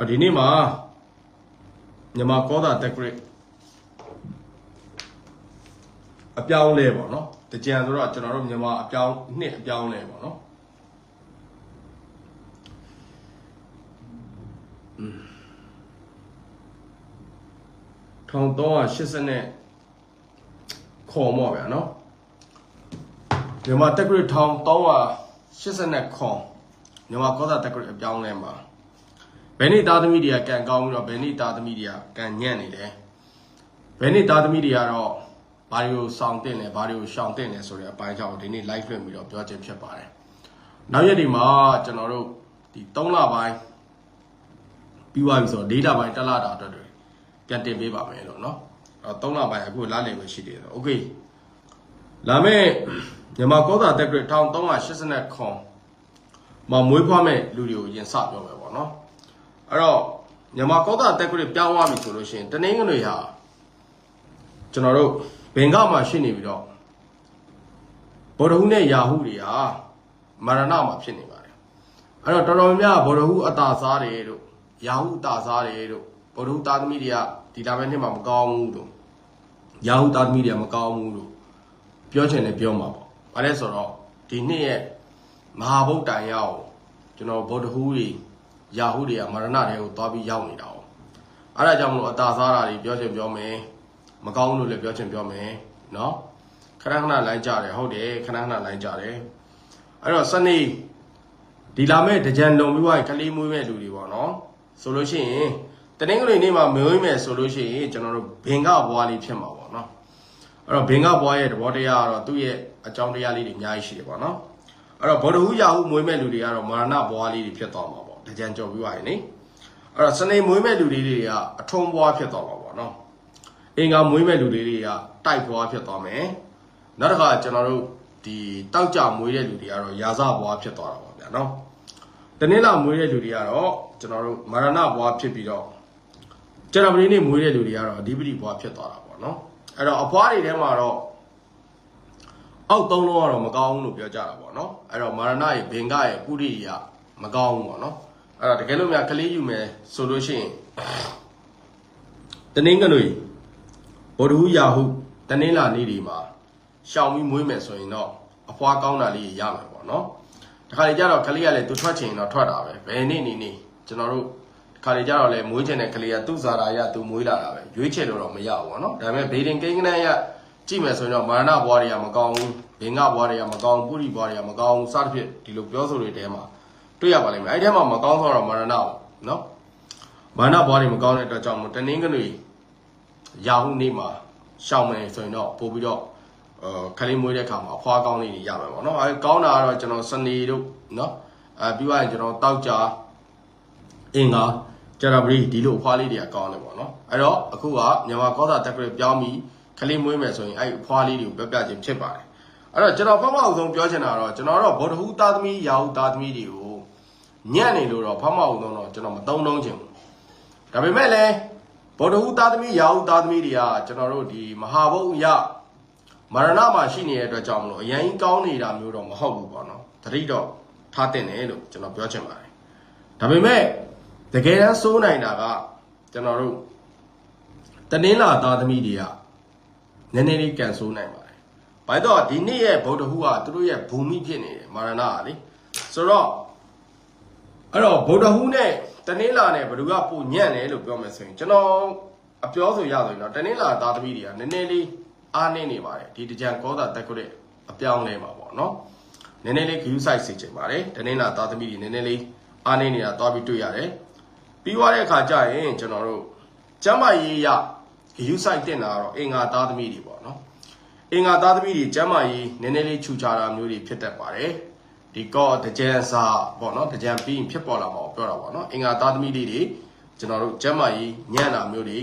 အော်ဒီနေ့မှာမြန်မာကောသာတက်ဂရစ်အပြောင်းလဲပေါ့နော်တကြံဆိုတော့ကျွန်တော်တို့မြန်မာအပြောင်းနှစ်အပြောင်းလဲပေါ့နော်1380နဲ့ခေါ်မော့ဗျာနော်မြန်မာတက်ဂရစ်1380နဲ့ခေါ်မြန်မာကောသာတက်ဂရစ်အပြောင်းလဲမှာ ဘယ်နေ့သားသမီးတွေကကံကောင်းပြီးတော့ဘယ်နေ့သားသမီးတွေကကံညံ့နေတယ်ဘယ်နေ့သားသမီးတွေကတော့ဘာတွေကိုစောင့်တင်လဲဘာတွေကိုရှောင်တင်လဲဆိုတဲ့အပိုင်းကြောင့်ဒီနေ့ live လွှင့်ပြီးတော့ပြောခြင်းဖြစ်ပါတယ်နောက်ရက်ဒီမှာကျွန်တော်တို့ဒီ3လပိုင်းပြီးသွားပြီဆိုတော့ data ပိုင်းတစ်လတာအတွက်တွေပြန်တင်ပေးပါမယ်လို့เนาะအဲ့တော့3လပိုင်းအခုလာလည်ပဲရှိသေးတယ်โอเคလာမယ့်မြန်မာကောသာတက်ဂရစ်1380ခွန်မှာမွေးဖွားမဲ့လူတွေကိုရင်စပြောမယ်ပေါ့เนาะ အဲ့တော့မြန်မာကောတာတက်ခွေပြောင်းသွားပြီဆိုလို့ရှိရင်တနင်္ဂနွေဟာကျွန်တော်တို့ဘင်္ဂမှာရှိနေပြီးတော့ဘော်ဒဟုနဲ့ယာဟုတွေဟာမာရဏမှာဖြစ်နေပါတယ်အဲ့တော့တော်တော်များများဘော်ဒဟုအတာစားတယ်တို့ယာဟုအတာစားတယ်တို့ဘော်ဒဟုသားသမီးတွေကဒီလာမယ့်နှစ်မှာမကောင်းဘူးတို့ယာဟုသားသမီးတွေကမကောင်းဘူးတို့ပြောချင်တယ်ပြောမှာပေါ့ဘာလဲဆိုတော့ဒီနှစ်ရဲ့မဟာဗုဒ္ဓံရောက်ကျွန်တော်ဘော်ဒဟုတွေ ယာဟုတွေကမရဏတွေကိုသွားပြီးရောက်နေတာ哦အဲ့ဒါကြောင့်မလို့အတာစားတာတွေပြောချင်ပြောမယ်မကောင်းလို့လည်းပြောချင်ပြောမယ်เนาะခဏခဏလိုင်းကြတယ်ဟုတ်တယ်ခဏခဏလိုင်းကြတယ်အဲ့တော့စနေဒီလာမဲ့တကြံလုံပြီးွားရင်ကလေးမွေးမဲ့လူတွေပေါ့နော်ဆိုလို့ရှိရင်တနင်္ဂနွေနေ့မှာမွေးမယ်ဆိုလို့ရှိရင်ကျွန်တော်တို့ဘင်္ဂဘွားလေးဖြစ်မှာပေါ့နော်အဲ့တော့ဘင်္ဂဘွားရဲ့သဘောတရားကတော့သူ့ရဲ့အကြောင်းတရားလေးတွေအများကြီးရှိတယ်ပေါ့နော်အဲ့တော့ဗောဓဟူယာဟုမွေးမဲ့လူတွေကတော့မရဏဘွားလေးတွေဖြစ်သွားမှာပေါ့ တကြံကြော်ပြီးွားရင်နိအဲ့တော့စနေမွေးမဲ့လူတွေတွေကအထုံးဘွားဖြစ်သွားမှာပေါ့နော်အင်္ဂါမွေးမဲ့လူတွေတွေကတိုက်ဘွားဖြစ်သွားမယ်နောက်တစ်ခါကျွန်တော်တို့ဒီတောက်ကြမွေးတဲ့လူတွေကတော့ရာဇဘွားဖြစ်သွားတာပါဗျာနော်တနင်္လာမွေးတဲ့လူတွေကတော့ကျွန်တော်တို့မရဏဘွားဖြစ်ပြီးတော့ကျရပတိနေ့မွေးတဲ့လူတွေကတော့အဓိပတိဘွားဖြစ်သွားတာပေါ့နော်အဲ့တော့အဖွားတွေထဲမှာတော့အောက်သုံးလုံးကတော့မကောင်းဘူးလို့ပြောကြတာပေါ့နော်အဲ့တော့မာရဏရဲ့ဘင်္ဂရဲ့ပုရိယမကောင်းဘူးပေါ့နော် အဲ့တော့တကယ်လို့များကလေးယူမယ်ဆိုလို့ရှိရင်တနင်္ဂနွေဗုဒ္ဓဟူယာဟုတနင်္လာနေ့ဒီမှာရှောင်ပြီးမွေးမယ်ဆိုရင်တော့အဖွားကောင်းတာလေးရမယ်ပေါ့နော်တခါလေကျတော့ကလေးကလည်းသူထွက်ချင်တော့ထွက်တာပဲဘယ်နေ့နေနေကျွန်တော်တို့တခါလေကျတော့လည်းမွေးချင်တဲ့ကလေးကသူ့ဇာတာရသူမွေးလာတာပဲရွေးချယ်လို့တော့မရဘူးပေါ့နော်ဒါပေမဲ့ဘေဒင်ကိန်းကနန်းရကြည့်မယ်ဆိုရင်တော့မာရဏဘွားတွေကမကောင်းဘူးဘင်္ဂဘွားတွေကမကောင်းဘူးပုရိဘွားတွေကမကောင်းဘူးစသဖြင့်ဒီလိုပြောဆိုတွေတဲမှာ တွေ့ရပါလိမ့်မယ်အဲ့ဒီထဲမှာမကောင်းဆိုတော့မာရဏပေါ့နော်မာရဏဘွားတွေမကောင်းတဲ့အတွက်ကြောင့်မို့တနင်္ဂနွေရာဟုနေ့မှာရှောင်မယ်ဆိုရင်တော့ပို့ပြီးတော့အဲခလေးမွေးတဲ့ခါမှာအဖွားကောင်းလေးတွေရမယ်ပေါ့နော်အဲကောင်းတာကတော့ကျွန်တော်စနေတို့နော်အဲပြီးသွားရင်ကျွန်တော်တောက်ကြအင်္ဂါကြရပရီဒီလိုအဖွားလေးတွေကကောင်းတယ်ပေါ့နော်အဲ့တော့အခုကမြန်မာကောသာတက်ကြပြောင်းပြီးခလေးမွေးမယ်ဆိုရင်အဲ့အဖွားလေးတွေကိုပြောပြခြင်းဖြစ်ပါတယ်အဲ့တော့ကျွန်တော်ဖတ်မအောင်ဆုံးပြောချင်တာတော့ကျွန်တော်တော့ဗောဓဟူသားသမီးရာဟုသားသမီးတွေကို ညံ့နေလို့တော့ဖတ်မအောင်ဆုံးတော့ကျွန်တော်မသုံးလုံးချင်ဘူးဒါပေမဲ့လည်းဗောဓဟူသားသမီးရာဟုသားသမီးတွေကကျွန်တော်တို့ဒီမဟာဘုတ်ရမရဏမှာရှိနေတဲ့အတွက်ကြောင့်မလို့အရင်ကောင်းနေတာမျိုးတော့မဟုတ်ဘူးပေါ့နော်တတိတော့ထားတင်တယ်လို့ကျွန်တော်ပြောချင်ပါတယ်ဒါပေမဲ့တကယ်တမ်းစိုးနိုင်တာကကျွန်တော်တို့တနင်္လာသားသမီးတွေကနည်းနည်းလေးကန်ဆိုးနိုင်ပါတယ်။ဘာလို့ဒီနေ့ရဲ့ဗုဒ္ဓဟူကသူတို့ရဲ့ဘူမိဖြစ်နေတယ်မာရဏကလေဆိုတော့ အဲ့တော့ဗုဒ္ဓဟူနဲ့တနင်္လာနဲ့ဘယ်သူကပိုညံ့တယ်လို့ပြောမယ်ဆိုရင်ကျွန်တော်အပြောဆိုရဆိုရင်တော့တနင်္လာသားသမီးတွေကနည်းနည်းလေးအားနေနေပါတယ်ဒီတကြံကောတာတက်ခွတဲ့အပြောင်းလဲမှာပေါ့နော်နည်းနည်းလေး view size စေချင်ပါတယ်တနင်္လာသားသမီးတွေနည်းနည်းလေးအားနေနေတာသွားပြီးတွေ့ရတယ်ပြီးသွားတဲ့အခါကျရင်ကျွန်တော်တို့ကျမ်းမာရေးရ view site တင်တာကတော့အင်္ဂါသားသမီးတွေပေါ့နော်အင်္ဂါသားသမီးတွေကျမ်းမာရေးနည်းနည်းလေးခြူချတာမျိုးတွေဖြစ်တတ်ပါတယ် ဒီကောတကြံစာပေါ့နော်တကြံပြီးရင်ဖြစ်ပေါ်လာမှာကိုပြောတာပေါ့နော်အင်္ဂါသားသမီးတွေတွေကျွန်တော်တို့ကျမ်းမာရေးညံ့တာမျိုးတွေ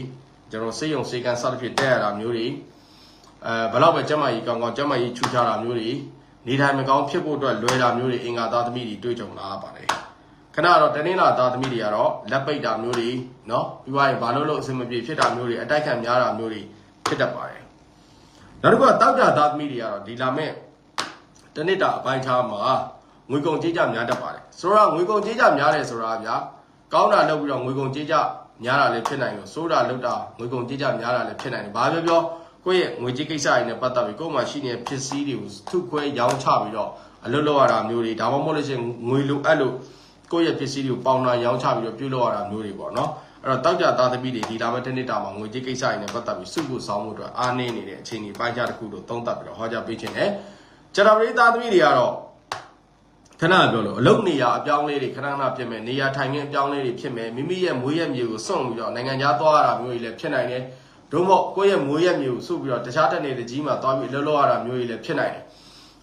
ကျွန်တော်စေယုံစေကန်စသဖြင့်တက်ရတာမျိုးတွေအဲဘယ်တော့ပဲကျမ်းမာရေးကောင်းကောင်းကျမ်းမာရေးခြူချတာမျိုးတွေနေထိုင်မကောင်းဖြစ်ဖို့အတွက်လွယ်တာမျိုးတွေအင်္ဂါသားသမီးတွေတွေ့ကြုံလာပါတယ်ခဏတော့တနင်္လာသားသမီးတွေကတော့လက်ပိတ်တာမျိုးတွေเนาะပြီးသွားရင်ဘာလို့လို့အဆင်မပြေဖြစ်တာမျိုးတွေအတိုက်ခံများတာမျိုးတွေဖြစ်တတ်ပါတယ်နောက်တစ်ခုကတောက်ကြသားသမီးတွေကတော့ဒီလာမဲ့ တနစ်တာအပိုင်းခြားမှာငွေကုန်ကြေးကြများတတ်ပါတယ်ဆိုတော့ငွေကုန်ကြေးကြများတယ်ဆိုတာဗျာကောင်းတာလုပ်ပြီးတော့ငွေကုန်ကြေးကြများတာလည်းဖြစ်နိုင်လို့စိုးတာလုပ်တာငွေကုန်ကြေးကြများတာလည်းဖြစ်နိုင်တယ်ဘာပြောပြောကိုယ့်ရဲ့ငွေကြေးကိစ္စတွေနဲ့ပတ်သက်ပြီးကိုယ့်မှာရှိနေတဲ့ဖြစ်စည်းတွေကိုထုခွဲရောင်းချပြီးတော့အလုပ်လုပ်ရတာမျိုးတွေဒါမှမဟုတ်လို့ရှိရင်ငွေလိုအပ်လို့ကိုယ့်ရဲ့ဖြစ်စည်းတွေကိုပေါင်တာရောင်းချပြီးတော့ပြုလုပ်ရတာမျိုးတွေပေါ့နော်အဲ့တော့တောက်ကြသားသမီးတွေဒီလာမဲ့တစ်နှစ်တာမှာငွေကြေးကိစ္စတွေနဲ့ပတ်သက်ပြီးစုဖို့ဆောင်းဖို့အတွက်အားနည်းနေတဲ့အခြေအနေပိုင်းခြားတစ်ခုလို့သုံးသပ်ပြီးတော့ဟောကြားပေးခြင်းနဲ့ ကျွန်တော်တို့သားသမီးတွေကတော့ခဏပြောလို့အလုတ်နေရအပြောင်းလေးတွေခဏခဏဖြစ်မယ်နေရထိုင်ခင်းအပြောင်းလေးတွေဖြစ်မယ်မိမိရဲ့မွေးရမြေကိုစွန့်ပြီးတော့နိုင်ငံခြားသွားရတာမျိုးတွေလည်းဖြစ်နိုင်တယ်ဒုမို့ကိုယ့်ရဲ့မွေးရမြေကိုစွန့်ပြီးတော့တခြားတက်နေတဲ့ကြီးမှာသွားပြီးလှုပ်လှုပ်ရတာမျိုးတွေလည်းဖြစ်နိုင်တယ်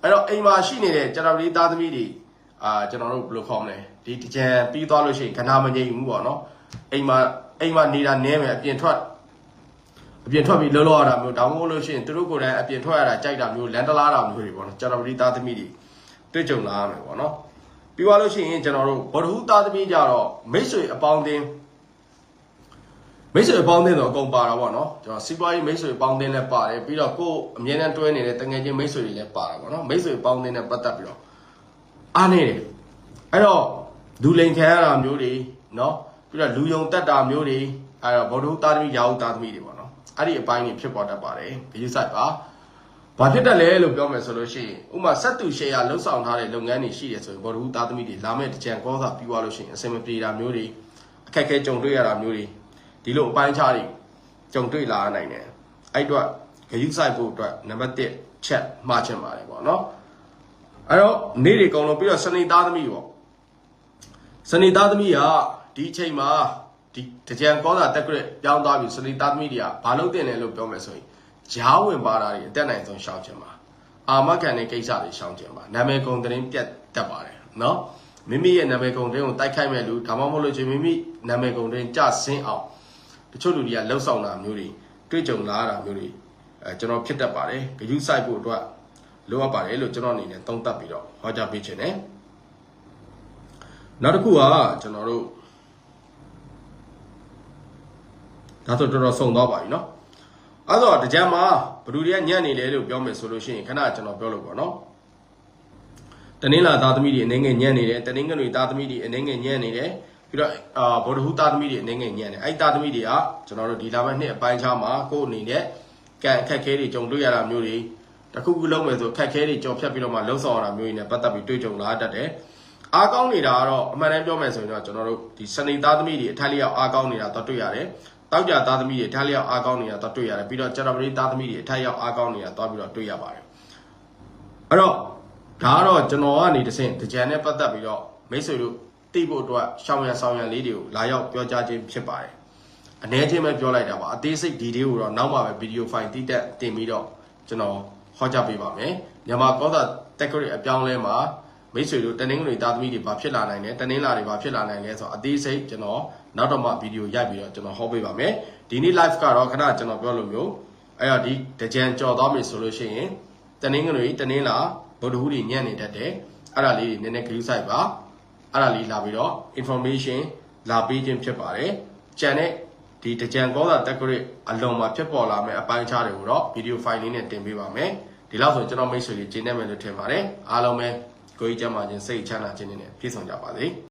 အဲ့တော့အိမ်မှာရှိနေတဲ့ကျွန်တော်တို့သားသမီးတွေအာကျွန်တော်တို့ဘယ်လိုခေါ်မလဲဒီတကြံပြီးသွားလို့ရှိရင်ခဏမငြိမ်ဘူးပေါ့နော်အိမ်မှာအိမ်မှာနေတာနည်းမယ်အပြင်ထွက် အပြင်ထွက်ပြီးလှုပ်လှုပ်ရတာမျိုးဒါမှမဟုတ်လို့ရှိရင်သူတို့ကိုယ်တိုင်အပြင်ထွက်ရတာကြိုက်တာမျိုးလန်တလားတာမျိုးတွေပေါ့နော်ကျွန်တော်တို့သားသမီးတွေတွေ့ကြုံလာရမယ်ပေါ့နော်ပြီးသွားလို့ရှိရင်ကျွန်တော်တို့ဗဒဟုသားသမီးကြတော့မိတ်ဆွေအပေါင်းအသင်းမိတ်ဆွေအပေါင်းအသင်းတော့အကုန်ပါတာပေါ့နော်ကျွန်တော်စီးပွားရေးမိတ်ဆွေအပေါင်းအသင်းလည်းပါတယ်ပြီးတော့ကိုယ်အမြဲတမ်းတွဲနေတဲ့တငယ်ချင်းမိတ်ဆွေတွေလည်းပါတာပေါ့နော်မိတ်ဆွေအပေါင်းအသင်းနဲ့ပတ်သက်ပြီးတော့အားနေတယ်အဲ့တော့လူလိန်ခံရတာမျိုးတွေနော်ပြီးတော့လူယုံတက်တာမျိုးတွေအဲ့တော့ဗဒဟုသားသမီးရာဟုသားသမီးတွေပေါ့နော် အဲ့ဒီအပိုင်းတွေဖြစ်ပေါ်တတ်ပါတယ်ဂရုစိုက်ပါဘာဖြစ်တယ်လဲလို့ပြောမယ်ဆိုလို့ရှိရင်ဥပမာစက်တူရှယ်ယာလှုပ်ဆောင်ထားတဲ့လုပ်ငန်းတွေရှိတယ်ဆိုရင်ဘော်ဒူသားသမီးတွေလာမဲ့တကြံကောစာပြီးသွားလို့ရှိရင်အဆင်မပြေတာမျိုးတွေအခက်အခဲကြုံတွေ့ရတာမျိုးတွေဒီလိုအပိုင်းခြားတွေကြုံတွေ့လာနိုင်တယ်အဲ့တော့ဂရုစိုက်ဖို့အတွက်နံပါတ်1ချက်မှားချင်ပါတယ်ပေါ့နော်အဲ့တော့နေ့တွေအကုန်လုံးပြီးတော့စနေသားသမီးပေါ့စနေသားသမီးကဒီအချိန်မှာ ဒီတကြံကောစာတက်ကြက်ပြောင်းသွားပြီစနေသားသမီးတွေကဘာလုပ်တင်လဲလို့ပြောမယ်ဆိုရင်ဂျားဝင်ပါတာတွေအတက်နိုင်ဆုံးရှောင်ချင်ပါအာမခံတဲ့ကိစ္စတွေရှောင်ချင်ပါနာမည်ကုန်သတင်းပြတ်တတ်ပါတယ်နော်မိမိရဲ့နာမည်ကုန်သတင်းကိုတိုက်ခိုက်မဲ့လူဒါမှမဟုတ်လို့ချင်းမိမိနာမည်ကုန်သတင်းကြဆင်းအောင်တချို့လူတွေကလှုပ်ဆောင်တာမျိုးတွေတွေ့ကြုံလာတာမျိုးတွေအဲကျွန်တော်ဖြစ်တတ်ပါတယ်ဂရုစိုက်ဖို့အတွက်လိုအပ်ပါတယ်လို့ကျွန်တော်အနေနဲ့သုံးသပ်ပြီးတော့ဟောကြားပေးခြင်းနဲ့နောက်တစ်ခုကကျွန်တော်တို့ ဒါဆိုတော်တော်စုံသွားပါပြီနော်အဲ့တော့တကြံမှာဘလူတွေကညံ့နေတယ်လို့ပြောမယ်ဆိုလို့ရှိရင်ခဏကျွန်တော်ပြောလို့ပေါ့နော်တနင်္လာသားသမီးတွေအနေငယ်ညံ့နေတယ်တနင်္ဂနွေသားသမီးတွေအနေငယ်ညံ့နေတယ်ပြီးတော့အာဗောဓဟူသားသမီးတွေအနေငယ်ညံ့တယ်အဲ့သားသမီးတွေကကျွန်တော်တို့ဒီလာမယ့်နှစ်အပိုင်းခြားမှာကိုယ့်အနေနဲ့ကံအခက်ခဲတွေကြုံတွေ့ရတာမျိုးတွေတခုခုလုံးမယ်ဆိုအခက်ခဲတွေကြော်ဖြတ်ပြီးတော့မှလှုပ်ဆောင်ရတာမျိုးတွေနဲ့ပတ်သက်ပြီးတွေ့ကြုံလာတတ်တယ်အားကောင်းနေတာကတော့အမှန်တမ်းပြောမယ်ဆိုရင်တော့ကျွန်တော်တို့ဒီစနေသားသမီးတွေအထက်လျောက်အားကောင်းနေတာတော့တွေ့ရတယ် တောက်ကြသားသမီးတွေအထက်လျောက်အားကောင်းနေတာတော့တွေ့ရတယ်ပြီးတော့ကျရပရိသားသမီးတွေအထက်လျောက်အားကောင်းနေတာတော့ပြီးတော့တွေ့ရပါတယ်အဲ့တော့ဒါကတော့ကျွန်တော်ကနေတစ်ဆင့်တကြံနဲ့ပတ်သက်ပြီးတော့မိတ်ဆွေတို့သိဖို့အတွက်ရှောင်းရံဆောင်ရံလေးတွေကိုလာရောက်ပြောကြားခြင်းဖြစ်ပါတယ်အ ਨੇ ချင်းပဲပြောလိုက်တာပါအသေးစိတ်ဒီလေးကိုတော့နောက်မှပဲဗီဒီယိုဖိုင်တိတက်တင်ပြီးတော့ကျွန်တော်ဟောကြားပေးပါမယ်မြန်မာကောသာတက်ကရစ်အပြောင်းလဲမှာ မိတ်ဆွေတို့တနင်္ဂနွေသားသမီးတွေဘာဖြစ်လာနိုင်လဲတနင်္လာတွေဘာဖြစ်လာနိုင်လဲဆိုတော့အသေးစိတ်ကျွန်တော်နောက်တော့မှဗီဒီယိုရိုက်ပြီးတော့ကျွန်တော်ဟောပေးပါမယ်ဒီနေ့ live ကတော့ခဏကျွန်တော်ပြောလို့မျိုးအဲ့တော့ဒီတကြံကြော်သွားပြီဆိုလို့ရှိရင်တနင်္ဂနွေတနင်္လာဗုဒ္ဓဟူးတွေညံ့နေတတ်တယ်အဲ့ဒါလေးတွေနည်းနည်း group site ပါအဲ့ဒါလေးလာပြီးတော့ information လာပေးခြင်းဖြစ်ပါတယ်ကြံတဲ့ဒီတကြံကောသာတက်ဂရစ်အလုံးမှာဖြစ်ပေါ်လာမယ့်အပိုင်းခြားတွေကိုတော့ဗီဒီယိုဖိုင်လေးနဲ့တင်ပေးပါမယ်ဒီလောက်ဆိုကျွန်တော်မိတ်ဆွေလေးဂျင်းနေမယ်လို့ထင်ပါတယ်အားလုံးပဲ ကိုကြီးကျမ်းမာခြင်းစိတ်ချမ်းသာခြင်းတွေနဲ့ပြည့်စုံကြပါစေ